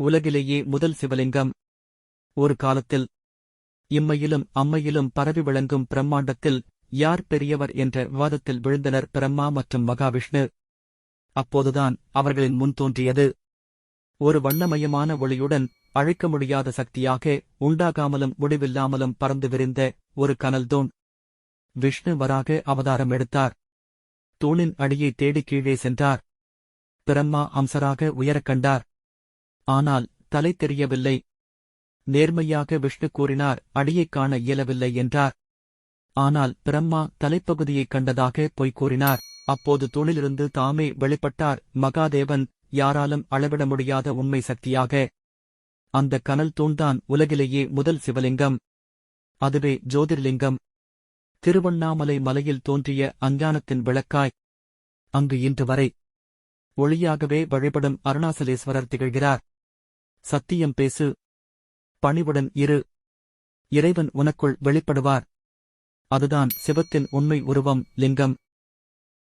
உலகிலேயே முதல் சிவலிங்கம். ஒரு காலத்தில் இம்மையிலும் அம்மையிலும் பரவி விளங்கும் பிரம்மாண்டத்தில் யார் பெரியவர் என்ற விவாதத்தில் விழுந்தனர் பிரம்மா மற்றும் மகாவிஷ்ணு. அப்போதுதான் அவர்களின் முன் தோன்றியது. ஒரு வண்ணமயமான ஒளியுடன் அழைக்க முடியாத சக்தியாக உண்டாகாமலும் முடிவில்லாமலும் பறந்து விரிந்த ஒரு கனல் தூண் விஷ்ணு வராக அவதாரம் எடுத்தார். தூணின் அடியை தேடி கீழே சென்றார். பிரம்மா அம்சராக உயரக் கண்டார். ஆனால் தலை தெரியவில்லை. நேர்மையாக விஷ்ணு கூறினார் அடியைக் காண இயலவில்லை என்றார். ஆனால் பிரம்மா தலைப்பகுதியைக் கண்டதாக பொய் கூறினார். அப்போது தூணிலிருந்து தாமே வெளிப்பட்டார் மகாதேவன் யாராலும் அளவிட முடியாத உண்மை சக்தியாக. அந்த கனல் தூண்தான் உலகிலேயே முதல் சிவலிங்கம். அதுவே ஜோதிர்லிங்கம். திருவண்ணாமலை மலையில் தோன்றிய அஞ்ஞானத்தின் விளக்காய். அங்கு இன்று வரை ஒளியாகவே வழிபடும் அருணாசலேஸ்வரர் திகழ்கிறார். சத்தியம் பேசு. பணிவுடன் இரு. இறைவன் உனக்குள் வெளிப்படுவார். அதுதான் சிவத்தின் உண்மை உருவம் லிங்கம்.